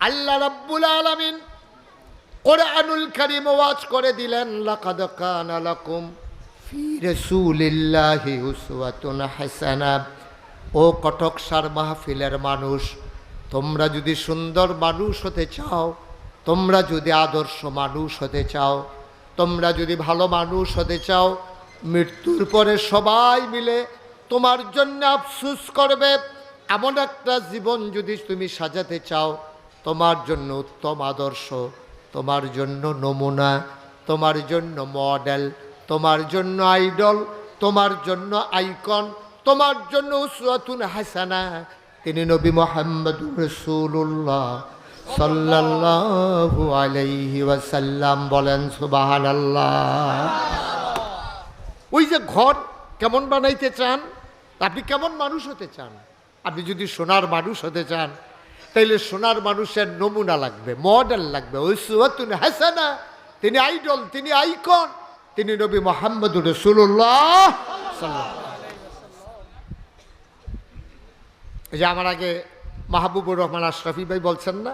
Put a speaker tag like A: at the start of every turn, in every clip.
A: আল্লাহ রাব্বুল আলামিন কোরআনুল কারীম ওয়াজ করে দিলেন, লাকাদ কানা লাকুম ফি রাসূলিল্লাহি উসওয়াতুন হাসানা। ও কটক কটকসার মাহফিলের মানুষ, তোমরা যদি সুন্দর মানুষ হতে চাও, তোমরা যদি আদর্শ মানুষ হতে চাও, তোমরা যদি ভালো মানুষ হতে চাও, মৃত্যুর পরে সবাই মিলে তোমার জন্য আফসুস করবে। এমন একটা জীবন যদি তুমি সাজাতে চাও তোমার জন্য উত্তম আদর্শ, তোমার জন্য নমুনা, তোমার জন্য মডেল, তোমার জন্য আইডল, তোমার জন্য আইকন, তোমার জন্য উসওয়াতুন হাসানা। তিনি নবী মোহাম্মদ রসুল্লাহ সাল্লাল্লাহু আলাইহি ওয়াসাল্লাম বলেন, সুবহানাল্লাহ। ওই যে ঘর কেমন বানাইতে চান, আপনি কেমন মানুষ হতে চান? আপনি যদি সোনার মানুষ হতে চান তাইলে সোনার মানুষের নমুনা লাগবে মডেল লাগবে। ওই হাসানা, তিনি আইডল তিনি আইকন তিনি নবী মোহাম্মদ রসুল্লাহ যে আমার আগে মাহবুবুর রহমান আশরাফি ভাই বলছেন না,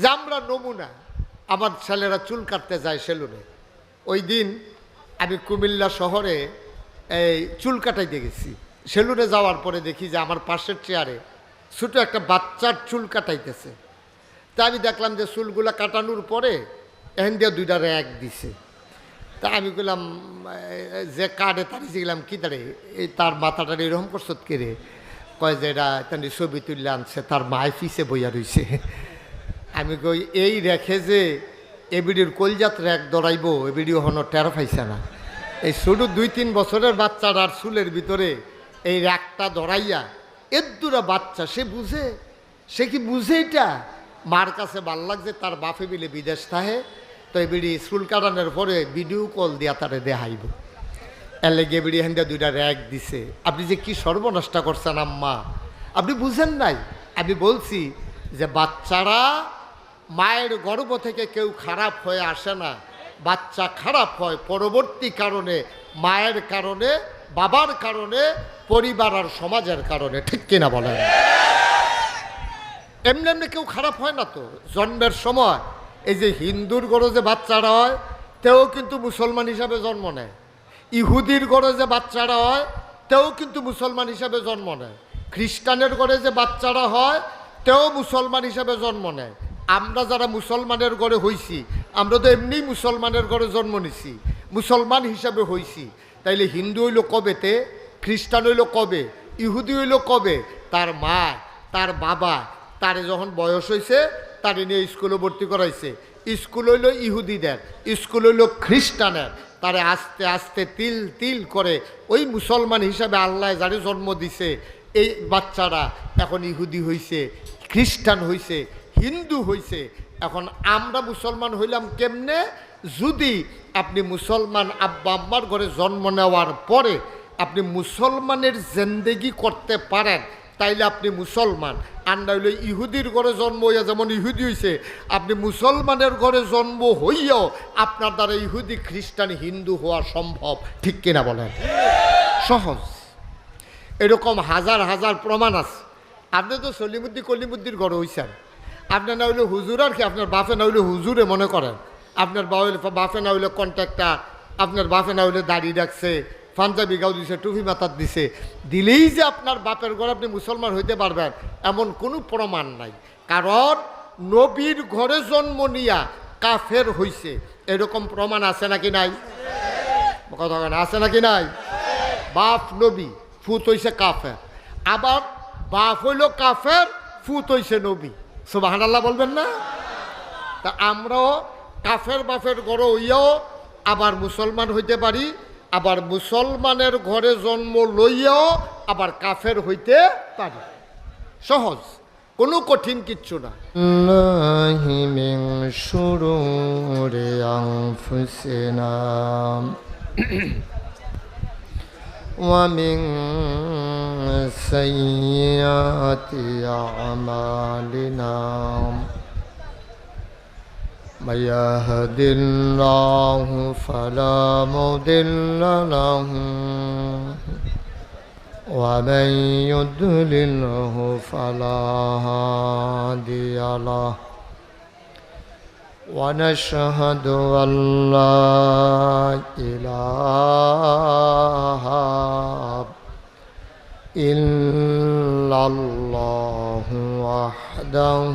A: যে আমরা নমুনা, আমার ছেলেরা চুল কাটতে যায় সেলুনে। ওই দিন আমি কুমিল্লা শহরে এই চুল কাটাইতে গেছি। সেলুনে যাওয়ার পরে দেখি যে আমার পাশের চেয়ারে ছোটো একটা বাচ্চার চুল কাটাইতেছে। তা আমি দেখলাম যে চুলগুলো কাটানোর পরে এহেন দিয়ে দুইটা র্যাক দিছে। তা আমি বললাম যে কার্ডে তারিয়ে গেলাম কি দাঁড়ে এই তার মাথাটা এরকম করছত কে রে? কয় যে, এটা তেমনি ছবি তুললে আনছে, তার মায় ফিসে বইয়া রইছে। আমি কই, এই রেখে যে এবিডির কলজাত র্যাক দৌড়াইব এবিডি হনো টের পাইছে না। এই শুধু দুই তিন বছরের বাচ্চার আর চুলের ভিতরে এই র্যাকটা দৌড়াইয়া এদ্দুরা বাচ্চা, সে বুঝে? সে কি বুঝে এটা? মার কাছে ভালো লাগছে, তার বাপে মিলে বিদেশ থাহে তো এবিডি স্কুল কাটানোর পরে ভিডিও কল দিয়া তারে দেখাইব। এলে গেবিড়ি হেন্দা দুইটা র্যাক দিছে। আপনি যে কি সর্বনষ্ট করছেন আম্মা? আপনি বুঝেন নাই? আমি বলছি যে বাচ্চারা মায়ের গর্ভ থেকে কেউ খারাপ হয়ে আসে না। বাচ্চা খারাপ হয় পরবর্তী কারণে, মায়ের কারণে বাবার কারণে, পরিবার আর সমাজের কারণে, ঠিক কিনা বলেন? এমনি এমনি কেউ খারাপ হয় না তো? জন্মের সময়, এই যে হিন্দুর গড়ে যে বাচ্চারা হয়, তেও কিন্তু মুসলমান হিসাবে জন্ম নেয়। ইহুদির গড়ে যে বাচ্চারা হয়, তেও কিন্তু মুসলমান হিসাবে জন্ম নেয়। খ্রিস্টানের গড়ে যে বাচ্চারা হয়, তেও মুসলমান হিসাবে জন্ম নেয়। আমরা যারা মুসলমানের গড়ে হইছি, আমরা তো এমনি মুসলমানের গড়ে জন্ম নিছি। মুসলমান হিসাবে হইছি। তাইলে হিন্দু হইল কবেতে খ্রিস্টান হইল কবে? ইহুদি হইল কবে? তার মা, তার বাবা, তারে যখন বয়স হয়েছে তারে নিয়ে স্কুলে ভর্তি করাইছে। স্কুল হইল ইহুদিদের, স্কুল হইল খ্রিস্টানের। তারে আস্তে আস্তে তিল তিল করে ওই মুসলমান হিসাবে আল্লাহ যারে জন্ম দিছে, এই বাচ্চারা এখন ইহুদি হইছে, খ্রিস্টান হইছে, হিন্দু হইছে। এখন আমরা মুসলমান হইলাম কেমনে? যদি আপনি মুসলমান আব্বা আম্মার ঘরে জন্ম নেওয়ার পরে আপনি মুসলমানের জেন্দেগি করতে পারেন, তাইলে আপনি মুসলমান। আর না হইলে ইহুদির ঘরে জন্ম হইয়া যেমন ইহুদি হইছে, আপনি মুসলমানের ঘরে জন্ম হইয়াও আপনার দ্বারা ইহুদি, খ্রিস্টান, হিন্দু হওয়া সম্ভব। ঠিক কিনা বলেন? সহজ। এরকম হাজার হাজার প্রমাণ আছে। আপনি তো সলিমুদ্দি কলিমুদ্দির ঘরে হইছেন। আপনার না হইলে হুজুর আর কি, আপনার বাপে না হইলে হুজুরে মনে করেন। আপনার বাপে না হইলে কন্ট্রাক্টার আপনার বাপে না হইলে দাড়ি রাখছে। পাঞ্জাবি গাও দিছে, টুপি মাথার দিছে। দিলেই যে আপনার বাপের ঘরে আপনি মুসলমান হইতে পারবেন, এমন কোনো প্রমাণ নাই। কারণ নবীর ঘরে জন্ম নিয়া কাফের হইছে। এরকম প্রমাণ আছে নাকি নাই? কথা আছে নাকি নাই? বাপ নবী, ফুত হইছে কাফের। আবার বাপ হইল কাফের, ফুত হইছে নবী। আল্লাহ বলবেন না? তা আমরাও কাফের বাফের ঘরে হইয়াও আবার মুসলমান হইতে পারি আবার মুসলমানের ঘরে জন্ম লইয়াও আবার কাফের হইতে পারি সহজ কোনো কঠিন কিচ্ছু না
B: الله من شرور أنفسنا ومن سيئات أعمالنا من يهد الله فلا مضل له ومن يضلله فلا هادي له. ونشهد أن لا إله إلا الله وحده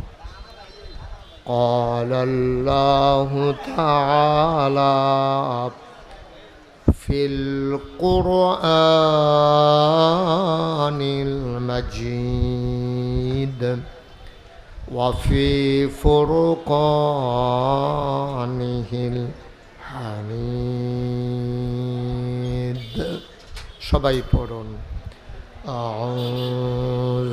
B: قال الله تعالى في القرآن المجيد وفي فرقانه الحميد সবাই পড়ুন أعوذ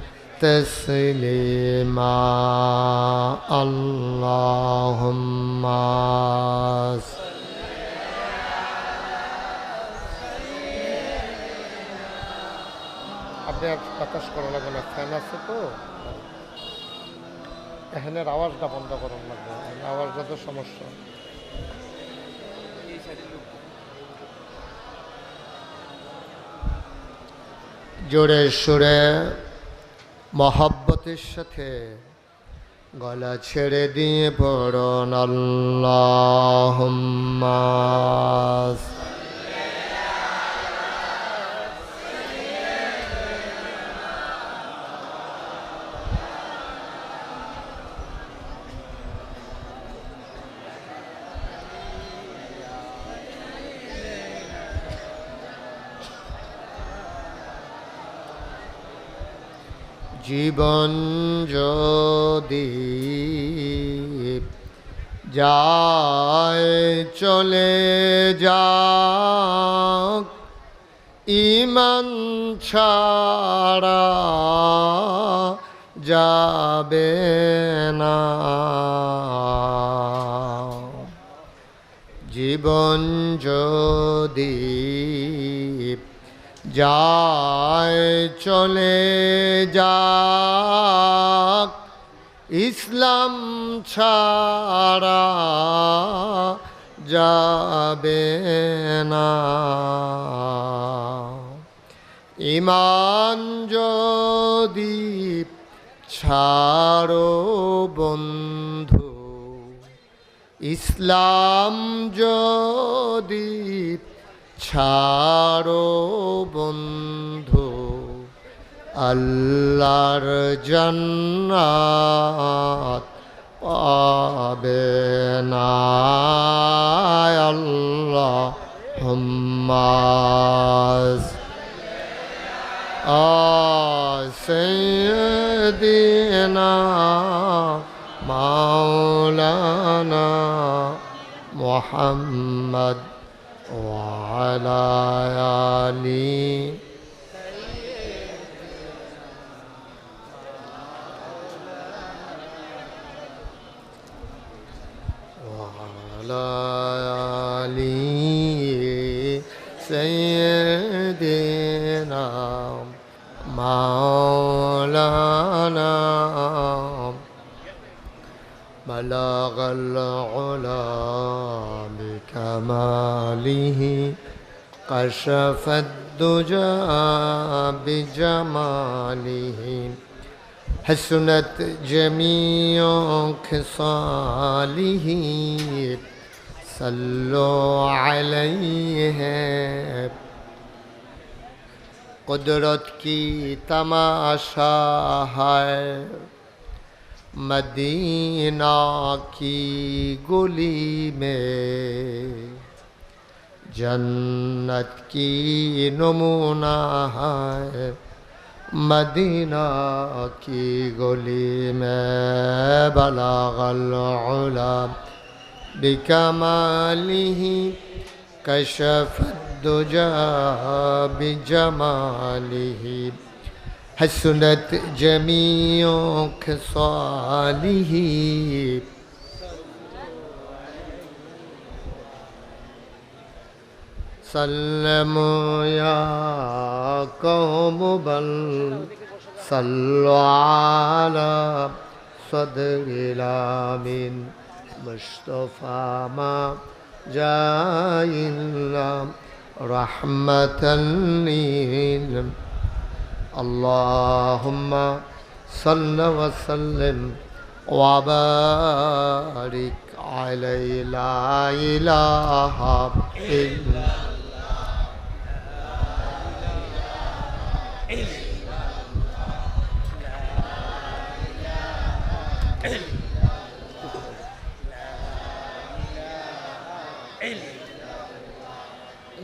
B: تسليما اللهم صل
A: আপনি আর বাতাস করা লাগবে না ফ্যান আছে তো এখানের আওয়াজটা বন্ধ করার লাগবে এখানে আওয়াজ যত সমস্যা
B: জোরে সুরে মহাব্বতের সাথে গলা ছেড়ে দিয়ে পড়ন আল্লাহ জীবন যদি যায় চলে যাক। ইমান ছাড়া যাবে না। জীবন যদি যায় চলে যাক। ইসলাম ছাড়া যাবে না। ইমান যদি ছাড়ো বন্ধু ইসলাম যদি ছাড়ো বন্ধু আল্লাহর জান্নাত كشف الدجى بجماله حسنت جميع خصاله، صلوا عليه. قدرت کی تماشا ہے، مدینہ کی گلی میں۔ जन्नत की नमूना है मदीना की गोली में बलागला बिकमाली कशफुजा बिजमाली हसनत जमी खसाली سلموا يا قوم بل صلوا على صدر الامين مصطفى ما جاء إلا رحمة للعالمين اللهم صل وسلم وبارك عليه. لا إله إلا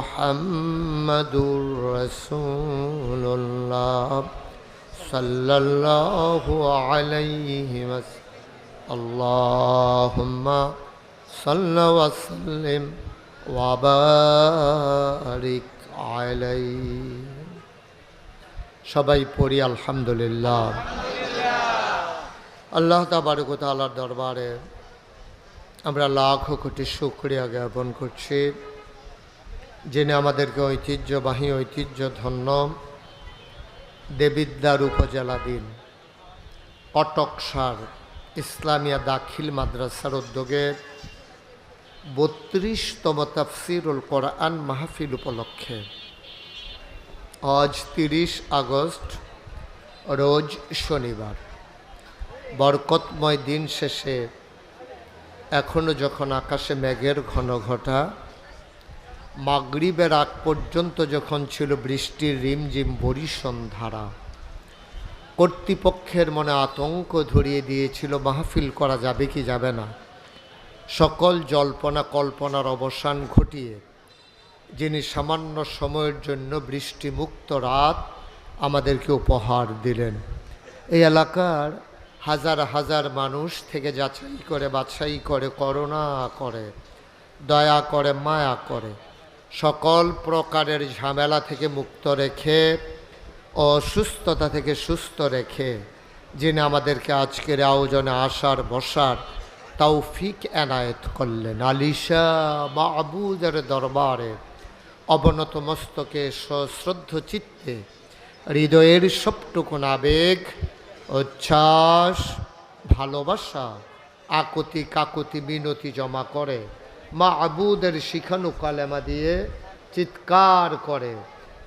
B: মোহাম্মদুর রসুল্লাহ সাল্লাল্লাহু আলাইহি আল্লাহুম্মা সাল্লা ওয়া সাল্লিম ওয়া বারিক আলাইহি সবাই পড়ি আলহামদুলিল্লাহ। আল্লাহ তাবারক তালার দরবারে আমরা লাখ কোটি শুক্রিয়া জ্ঞাপন করছি। যিনি আমাদেরকে ঐতিহ্যবাহী ঐতিহ্য, ধন্য দেবিদ্যার উপজেলা দিন কটকসার ইসলামিয়া দাখিল মাদ্রাসার উদ্যোগে বত্রিশতম তাফসিরুল কোরআন মাহফিল উপলক্ষে আজ তিরিশ আগস্ট, রোজ শনিবার। বরকতময় দিন শেষে এখনও যখন আকাশে মেঘের ঘন ঘটা মাগরিবের আগ পর্যন্ত যখন ছিল বৃষ্টির রিমঝিম বরিশন ধারা, কর্তৃপক্ষের মনে আতঙ্ক ধরিয়ে দিয়েছিল, মাহফিল করা যাবে কি যাবে না। সকল জল্পনা কল্পনার অবসান ঘটিয়ে, যিনি সামান্য সময়ের জন্য বৃষ্টিমুক্ত রাত আমাদেরকে উপহার দিলেন। এই এলাকার হাজার হাজার মানুষ থেকে যাচাই করে, বাছাই করে করোনা করে, দয়া করে, মায়া করে সকল প্রকারের ঝামেলা থেকে মুক্ত রেখে অসুস্থতা থেকে সুস্থ রেখে যিনি আমাদেরকে আজকের আয়োজনে আসার, বসার তৌফিক এনায়েত করলেন। আলিশা মাহবুদের দরবারে অবনত মস্তকে সশ্রদ্ধ চিত্তে হৃদয়ের সবটুকুন আবেগ উচ্ছ্বাস, ভালোবাসা, আকুতি কাকুতি মিনতি জমা করে মা আবুদের শিখানু কালেমা দিয়ে চিৎকার করে।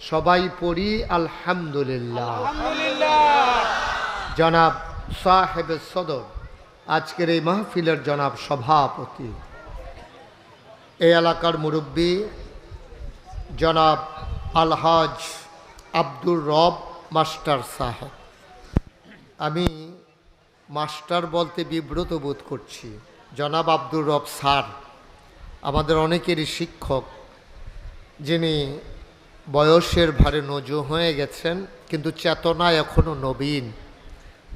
B: সবাই পড়ি আলহামদুলিল্লাহ। জনাব সাহেব সদর আজকের এই মাহফিলের জনাব সভাপতি। এই এলাকার মুরব্বী জনাব আলহাজ আব্দুর রব মাস্টার সাহেব। আমি মাস্টার বলতে বিব্রত বোধ করছি। জনাব আব্দুর রব স্যার। আমাদের অনেকেরই শিক্ষক যিনি বয়সের ভারে নজু হয়ে গেছেন, কিন্তু চেতনায় এখনও নবীন।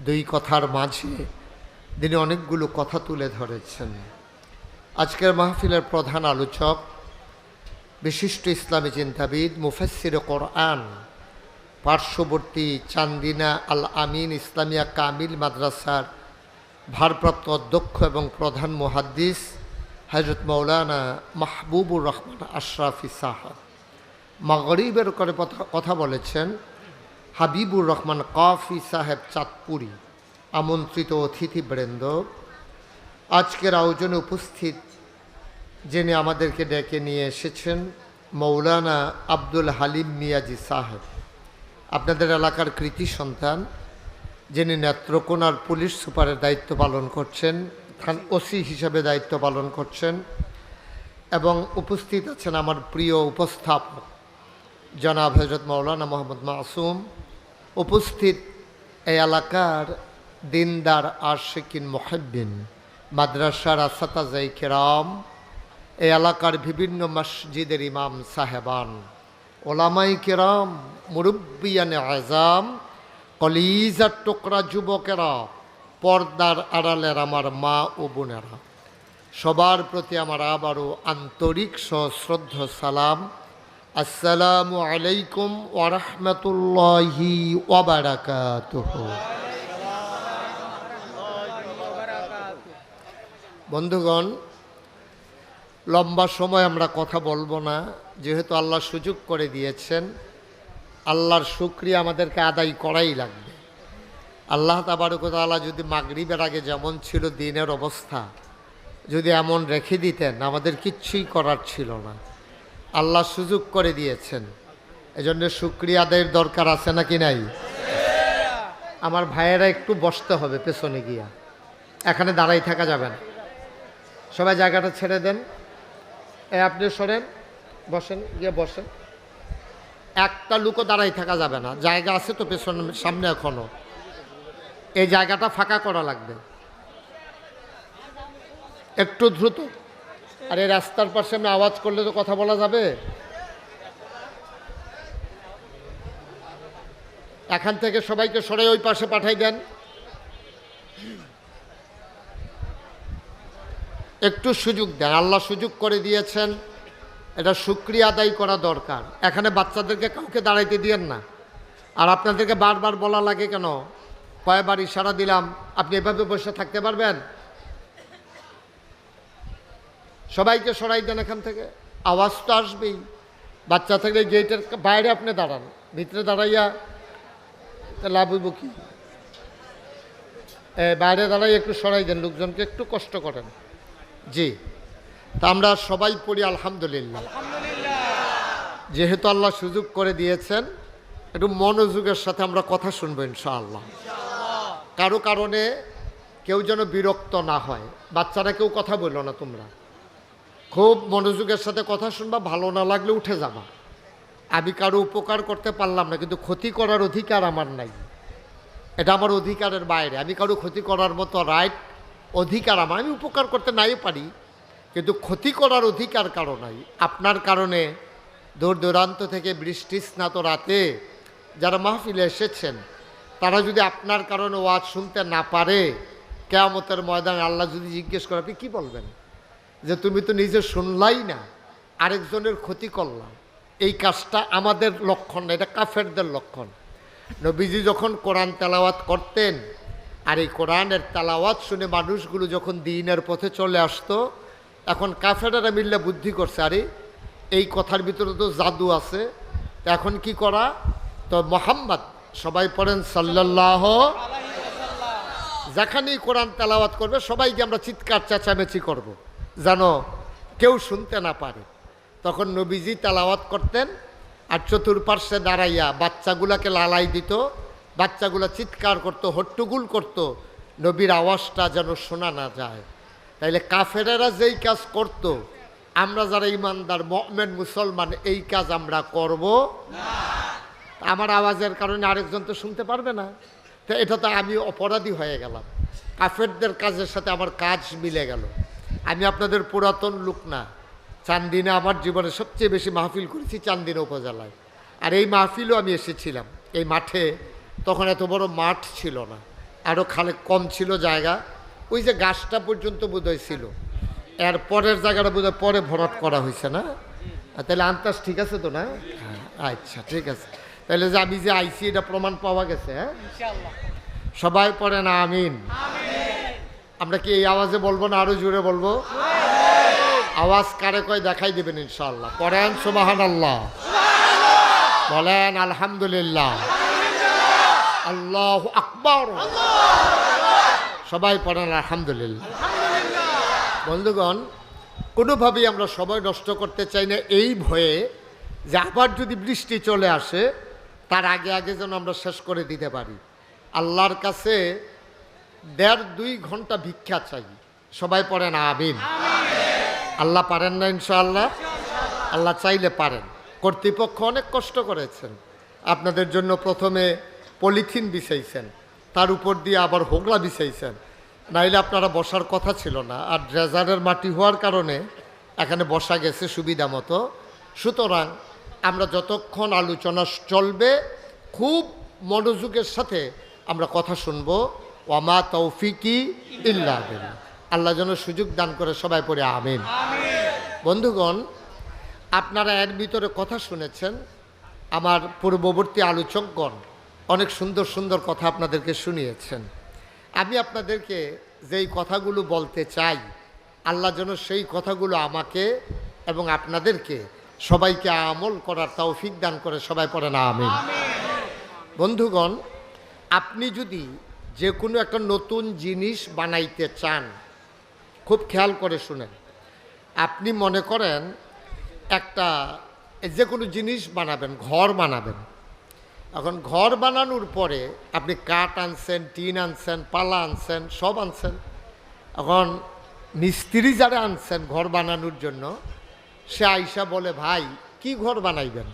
B: দুই কথার মাঝে তিনি অনেকগুলো কথা তুলে ধরেছেন। আজকের মাহফিলের প্রধান আলোচক, বিশিষ্ট ইসলামী চিন্তাবিদ মুফাসির কোরআন, পার্শ্ববর্তী চান্দিনা আল আমিন ইসলামিয়া কামিল মাদ্রাসার ভারপ্রাপ্ত অধ্যক্ষ এবং প্রধান মুহাদ্দিস হজরত মৌলানা মাহবুবুর রহমান আশরাফি সাহাব মাগরিবের করে কথা- কথা বলেছেন, হাবিবুর রহমান কফি সাহেব চাঁদপুরি, আমন্ত্রিত অতিথিবৃন্দ। আজকের আয়োজনে উপস্থিত যিনি আমাদেরকে ডেকে নিয়ে এসেছেন মৌলানা আব্দুল হালিম মিয়াজি সাহেব। আপনাদের এলাকার কৃতি সন্তান, যিনি নেত্রকোনার পুলিশ সুপারের দায়িত্ব পালন করছেন থান ওসি হিসেবে দায়িত্ব পালন করছেন এবং উপস্থিত আছেন আমার প্রিয় উপস্থাপক, জনাব হজরত মৌলানা মোহাম্মদ মাসুম। উপস্থিত এই এলাকার দিনদার আশিকিন মোহাব্বিন মাদ্রাসার আসাতাজাই কেরাম, এই এলাকার বিভিন্ন মসজিদের ইমাম সাহেবান, ওলামাই কেরাম, মুরব্বিয়ানে আজাম কলিজার টুকরা যুবকেরা পর্দার আড়ালের আমার মা ও বোনেরা। সবার প্রতি আমার আবারও আন্তরিক সশ্রদ্ধ সালাম। আসসালামু আলাইকুম ওরহমতুল্লাহি ওবারাকাতুহ বন্ধুগণ, লম্বা সময় আমরা কথা বলব না, যেহেতু আল্লাহ সুযোগ করে দিয়েছেন। আল্লাহর শুক্রিয়া আমাদেরকে আদায় করাই লাগবে। আল্লাহ তাবারকতালা যদি মাগরিবের আগে যেমন ছিল দিনের অবস্থা, যদি এমন রেখে দিতেন, আমাদের কিচ্ছুই করার ছিল না। আল্লাহ সুযোগ করে দিয়েছেন। এজন্য শুক্রিয়া আদায়ের দরকার আছে নাকি নাই? আমার ভাইয়েরা একটু বসতে হবে পেছনে গিয়া। এখানে দাঁড়াই থাকা যাবে না। সবাই জায়গাটা ছেড়ে দেন। এ, আপনি সরেন, বসেন, গিয়ে বসেন। একটা লুকও দাঁড়াই থাকা যাবে না। জায়গা আছে তো পেছনে, সামনে এখনও। এই জায়গাটা ফাঁকা করা লাগবে। একটু দ্রুত। আর এই রাস্তার পাশে আমি আওয়াজ করলে তো কথা বলা যাবে। এখান থেকে সবাইকে সরে ওই পাশে পাঠাই দেন। একটু সুযোগ দেন। আল্লাহ সুযোগ করে দিয়েছেন। এটা সুক্রিয়া আদায় করা দরকার। এখানে বাচ্চাদেরকে কাউকে দাঁড়াইতে দিয়েন না। আর আপনাদেরকে বারবার বলা লাগে কেন? কয়বার ইশারা দিলাম, আপনি এভাবে বসে থাকতে পারবেন? সবাইকে সরাই দেন এখান থেকে। আওয়াজ তো আসবেই। বাচ্চা থাকলে গেটের বাইরে আপনি দাঁড়ান, ভিতরে দাঁড়াইয়া লাভ হইব কি? বাইরে দাঁড়াই একটু সরাই দেন, লোকজনকে একটু কষ্ট করেন। জি। তা আমরা সবাই পড়ি আলহামদুলিল্লাহ। যেহেতু আল্লাহ সুযোগ করে দিয়েছেন, একটু মনোযোগের সাথে আমরা কথা শুনব ইনশাআল্লাহ। কারও কারণে কেউ যেন বিরক্ত না হয়। বাচ্চারা কেউ কথা বলল না তোমরা। খুব মনোযোগের সাথে কথা শুনবা, ভালো না লাগলে উঠে যাবা। আমি কারও উপকার করতে পারলাম না, কিন্তু ক্ষতি করার অধিকার আমার নাই। এটা আমার অধিকারের বাইরে। আমি কারও ক্ষতি করার মতো রাইট অধিকার আমার। আমি উপকার করতে নাই পারি, কিন্তু ক্ষতি করার অধিকার কারও নাই। আপনার কারণে দূর দূরান্ত থেকে বৃষ্টি স্নাত রাতে যারা মাহফিলে এসেছেন তারা যদি আপনার কারণে ওয়াজ শুনতে না পারে, কেয়ামতের ময়দানে আল্লাহ যদি জিজ্ঞেস করে, আপনি কী বলবেন? যে তুমি তো নিজে শুনলাই না, আরেকজনের ক্ষতি করলাম। এই কাজটা আমাদের লক্ষণ না, এটা কাফেরদের লক্ষণ। নবীজি যখন কোরআন তেলাওয়াত করতেন, আর এই কোরআনের তেলাওয়াত শুনে মানুষগুলো যখন দিনের পথে চলে আসতো, এখন কাফেরেরা মিললে বুদ্ধি করছে, আরে, এই কথার ভিতরে তো জাদু আছে এখন কি করা? তো মোহাম্মদ সবাই পড়েন সাল্লাহ যেখানেই কোরআন তেলাওয়াত করবে, সবাইকে আমরা চিৎকার, চেঁচামেচি করব। যেন কেউ শুনতে না পারে। তখন নবীজি তেলাওয়াত করতেন আর চতুর্পার্শ্বে দাঁড়াইয়া বাচ্চাগুলাকে লালাই দিত, বাচ্চাগুলা চিৎকার করত, হট্টুগুল করত, নবীর আওয়াজটা যেন শোনা না যায়। তাইলে কাফেরেরা যেই কাজ করত,
A: আমরা যারা ইমানদার মহমেন মুসলমান, এই কাজ আমরা করব আমার আওয়াজের কারণে আরেকজন তো শুনতে পারবে না। তো এটা তো আমি অপরাধী হয়ে গেলাম। কাফেরদের কাজের সাথে আমার কাজ মিলে গেল। আমি আপনাদের পুরাতন লোক না। চান্দিনা আমার জীবনে সবচেয়ে বেশি মাহফিল করেছি চান্দিনা উপজেলায়। আর এই মাহফিলও আমি এসেছিলাম। এই মাঠে তখন এত বড় মাঠ ছিল না। আরও খালে কম ছিল জায়গা। ওই যে গাছটা পর্যন্ত বোধহয় ছিল। এর পরের জায়গাটা বোধহয় পরে ভরাট করা হয়েছে না? তাহলে আন্তাজ ঠিক আছে তো না? আচ্ছা ঠিক আছে। তাহলে যে আমি যে আইসি এটা প্রমাণ পাওয়া গেছে হ্যাঁ? সবাই পড়ে না আমিন। আমরা কি এই আওয়াজে বলব না আরও জোরে বলব? আওয়াজ কারে কয় দেখাই দেবেন ইনশাল্লাহ পড়েন সুবাহান আল্লাহ বলেন আলহামদুলিল্লাহ। আল্লাহ আকবর। সবাই পড়েন আলহামদুলিল্লাহ। বন্ধুগণ কোনোভাবেই আমরা সময় নষ্ট করতে চাই না এই ভয়ে যে আবার যদি বৃষ্টি চলে আসে তার আগে আগে যেন আমরা শেষ করে দিতে পারি। আল্লাহর কাছে দেড় দুই ঘণ্টা ভিক্ষা চাই। সবাই পড়েন আমিন। আল্লাহ পারেন না ইনশাআল্লাহ? আল্লাহ চাইলে পারেন। কর্তৃপক্ষ অনেক কষ্ট করেছেন। আপনাদের জন্য প্রথমে পলিথিন বিছাইছেন। তার উপর দিয়ে আবার হোগলা বিছাইছেন। নাইলে আপনারা বসার কথা ছিল না। আর ড্রেজারের মাটি হওয়ার কারণে এখানে বসা গেছে সুবিধা মতো। সুতরাং আমরা যতক্ষণ আলোচনা চলবে খুব মনোযোগের সাথে আমরা কথা শুনব। ওয়ামা তৌফিকি ইল্লা আল্লাহ যেন সুযোগ দান করে সবাই পড়ে আমিন। বন্ধুগণ আপনারা এর ভিতরে কথা শুনেছেন আমার পূর্ববর্তী আলোচকগণ অনেক সুন্দর সুন্দর কথা আপনাদেরকে শুনিয়েছেন। আমি আপনাদেরকে যেই কথাগুলো বলতে চাই আল্লাহ যেন সেই কথাগুলো আমাকে এবং আপনাদেরকে সবাইকে আমল করার তৌফিক দান করে সবাই পড়ে না, আমিন। বন্ধুগণ, আপনি যদি যে কোনো একটা নতুন জিনিস বানাইতে চান, খুব খেয়াল করে শুনেন। আপনি মনে করেন একটা যে কোনো জিনিস বানাবেন, ঘর বানাবেন। এখন ঘর বানানোর পরে আপনি কাঠ আনছেন, টিন আনছেন, পালা আনছেন, সব আনছেন। এখন মিস্ত্রি যারা আনছেন ঘর বানানোর জন্য সে আইসা বলে, ভাই, কি ঘর বানাইবেন?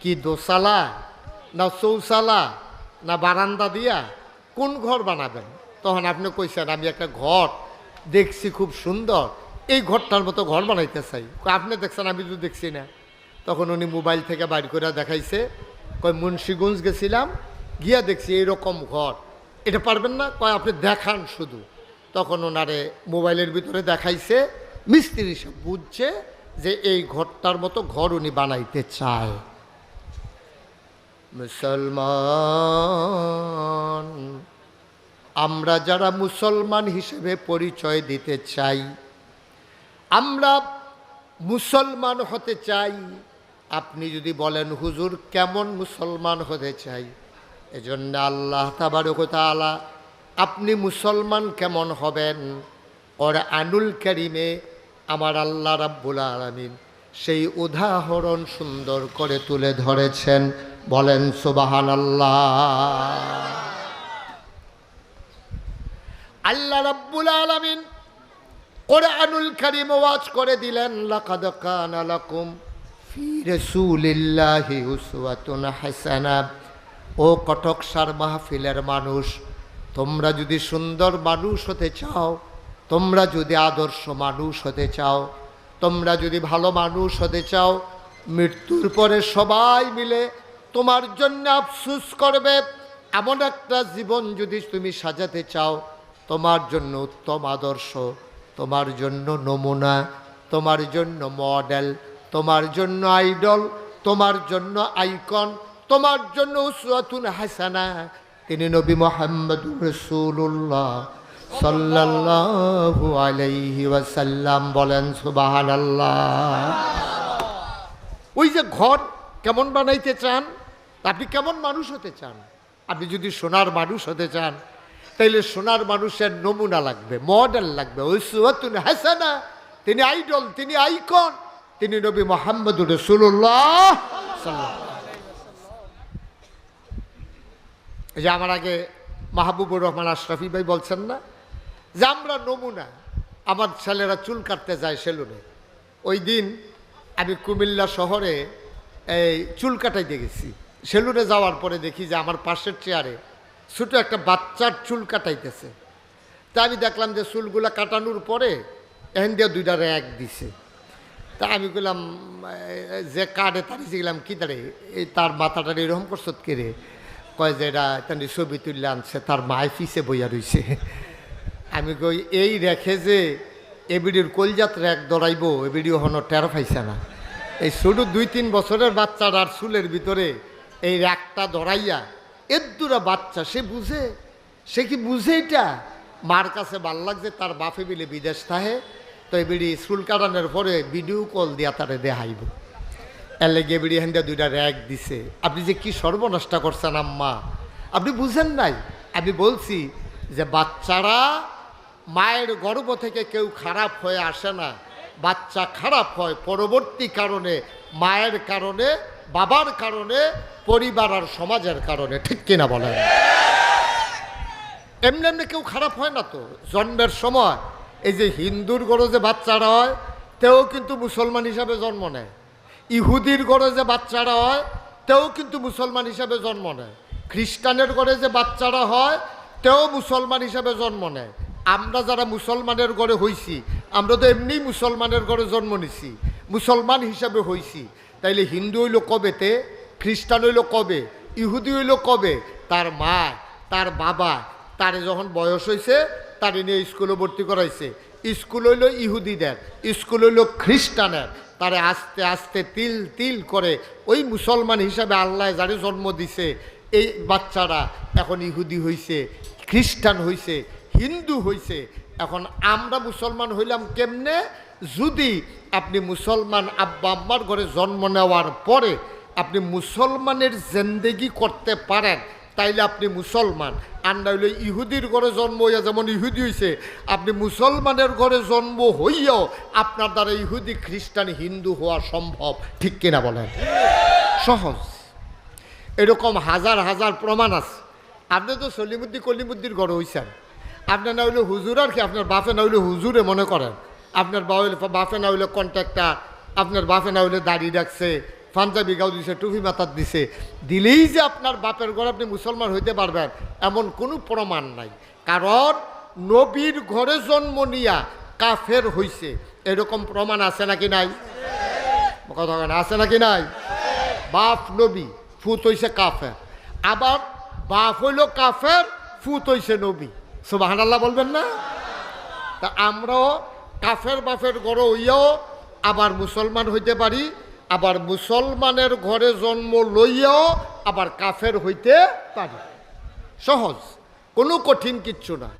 A: কি দোসালা না চৌসালা না বারান্দা দিয়া কোন ঘর বানাবেন? তখন আপনি কইছেন, আমি একটা ঘর দেখছি খুব সুন্দর, এই ঘরটার মতো ঘর বানাইতে চাই। আপনি দেখছেন, আমি তো দেখছি না। তখন উনি মোবাইল থেকে বাইর করে দেখাইছে, কয়, মুন্সিগঞ্জ গেছিলাম, গিয়া দেখছি এইরকম ঘর। এটা পারবেন না? কয়, আপনি দেখান শুধু। তখন ওনারে মোবাইলের ভিতরে দেখাইছে, মিস্ত্রি সব বুঝছে যে এই ঘরটার মতো ঘর উনি বানাইতে চায়। মুসলমান, আমরা যারা মুসলমান হিসেবে পরিচয় দিতে চাই, আমরা মুসলমান হতে চাই, আপনি যদি বলেন, হুজুর, কেমন মুসলমান হতে চাই? এজন্য আল্লাহ তাবারকতালা আপনি মুসলমান কেমন হবেন? ওর আনুল কারিমে আমার আল্লাহ রাব্বুল আলমিন সেই উদাহরণ সুন্দর করে তুলে ধরেছেন। বলেন সুবাহান আল্লাহ আল্লাহ রাব্বুল আলামিন কোরআনুল কারীম ওয়াজ করে দিলেন, লাকাদ কানা লাকুম ফি রাসূলিল্লাহি হাসানা। ও কটকসার মাহফিলের মানুষ, তোমরা যদি সুন্দর মানুষ হতে চাও তোমরা যদি আদর্শ মানুষ হতে চাও, তোমরা যদি ভালো মানুষ হতে চাও, মৃত্যুর পরে সবাই মিলে তোমার জন্য আফসুস করবে। এমন একটা জীবন যদি তুমি সাজাতে চাও, তোমার জন্য উত্তম আদর্শ, তোমার জন্য নমুনা, তোমার জন্য মডেল, তোমার জন্য আইডল, তোমার জন্য আইকন, তোমার জন্য উসওয়াতুন হাসানা। তিনি নবী মোহাম্মদ রসুল্লাহ সাল্লাল্লাহু আলাইহি ওয়াসাল্লাম বলেন, সুবহানাল্লাহ। ওই যে ঘর কেমন বানাইতে চান, আপনি কেমন মানুষ হতে চান? আপনি যদি সোনার মানুষ হতে চান, তাইলে সোনার মানুষের নমুনা লাগবে মডেল লাগবে ওই সুয়াতুন হাসানা। তিনি আইডল তিনি আইকন তিনি নবী মোহাম্মদ রসুল্লাহ যে আমার আগে মাহবুবুর রহমান আশরাফি ভাই বলছেন না যে আমরা নমুনা, আমার ছেলেরা চুল কাটতে যায় সেলুনে। ওই দিন আমি কুমিল্লা শহরে এই চুল কাটাইতে গেছি। সেলুনে যাওয়ার পরে দেখি যে আমার পাশের চেয়ারে ছোটো একটা বাচ্চার চুল কাটাইতেছে। তা আমি দেখলাম যে চুলগুলা কাটানোর পরে এখান দিয়ে দুইটা র্যাক দিছে। তা আমি বললাম যে কার্ডে তারিয়ে গেলাম কি দাঁড়ে এই তার মাথাটা এরকম করছ কে রে কয় যে, এটা তার ছবি তুললে আনছে, তার মায় ফিসে বইয়া রইছে। আমি কই, এই রেখে যে এবিডির কলজাত র্যাক দৌড়াইব এবিডিও হনো টের পাইছে না। এই শুধু দুই তিন বছরের বাচ্চার আর চুলের ভিতরে এই র্যাকটা দৌড়াইয়া, এদ্দুরা বাচ্চা, সে বুঝে? সে কি বুঝে এটা? মার কাছে ভালো লাগছে, তার বাপে বিলে বিদেশ থাহে তো এবিডি চুল কাটানোর পরে ভিডিও কল দিয়া তারে দেখাইব। এলে গিয়ে বিড়ি হেন্দে দুইটা র্যাক দিছে। আপনি যে কি সর্বনষ্ট করছেন আম্মা? আপনি বুঝেন নাই? আমি বলছি যে বাচ্চারা মায়ের গর্ভ থেকে কেউ খারাপ হয়ে আসে না, বাচ্চা খারাপ হয় পরবর্তী কারণে, মায়ের কারণে, বাবার কারণে, পরিবার আর সমাজের কারণে, ঠিক কিনা বলেন? এমনি এমনি কেউ খারাপ হয় না তো, জন্মের সময়, এই যে হিন্দুর গড়ে যে বাচ্চারা হয়, তেও কিন্তু মুসলমান হিসাবে জন্ম নেয়। ইহুদির গড়ে যে বাচ্চারা হয়, তেও কিন্তু মুসলমান হিসাবে জন্ম নেয়। খ্রিস্টানের গড়ে যে বাচ্চারা হয়, তেও মুসলমান হিসাবে জন্ম নেয়। আমরা যারা মুসলমানের গড়ে হইছি, আমরা তো এমনি মুসলমানের গড়ে জন্ম নিছি। মুসলমান হিসাবে হইছি। তাইলে হিন্দু হইল কবেতে? খ্রিস্টান হইল কবে? ইহুদি হইল কবে? তার মা, তার বাবা, তারে যখন বয়স হয়েছে তারে নিয়ে স্কুলে ভর্তি করাইছে। স্কুল হইল ইহুদিদের, স্কুল হইল খ্রিস্টানের। তারে আস্তে আস্তে তিল তিল করে ওই মুসলমান হিসাবে আল্লাহ যারে জন্ম দিছে, এই বাচ্চারা এখন ইহুদি হইছে, খ্রিস্টান হইছে হিন্দু হইছে, এখন আমরা মুসলমান হইলাম কেমনে? যদি আপনি মুসলমান আব্বা আম্মার ঘরে জন্ম নেওয়ার পরে আপনি মুসলমানের জেন্দেগি করতে পারেন, তাইলে আপনি মুসলমান। আর না হইলে ইহুদির ঘরে জন্ম হইয়া যেমন ইহুদি হইছে, আপনি মুসলমানের ঘরে জন্ম হইয়াও আপনার দ্বারা ইহুদি, খ্রিস্টান, হিন্দু হওয়া সম্ভব, ঠিক কিনা বলেন? সহজ। এরকম হাজার হাজার প্রমাণ আছে। আপনি তো সলিমুদ্দি কলিমুদ্দির ঘরে হইছেন। আপনার না হইলে হুজুর আর কি, আপনার বাপে না হইলে হুজুরে মনে করেন। আপনার বাপে না হইলে কন্ট্রাক্টার আপনার বাপে না হইলে দাড়ি রাখছে পাঞ্জাবি গাও দিছে, টুপি মাথার দিছে। দিলেই যে আপনার বাপের ঘরে আপনি মুসলমান হইতে পারবেন, এমন কোনো প্রমাণ নাই। কারণ নবীর ঘরে জন্ম নিয়া কাফের হইছে। এরকম প্রমাণ আছে নাকি নাই? কথা আছে নাকি নাই? বাপ নবী, ফুত হইছে কাফের। আবার বাপ হইল কাফের, ফুত হইছে নবী। সুবাহান বলবেন না? তা আমরাও কাফের বাফের ঘরে হইয়াও আবার মুসলমান হইতে পারি, আবার মুসলমানের ঘরে জন্ম লইয়াও আবার কাফের হইতে পারি। সহজ, কোনো কঠিন কিচ্ছু না।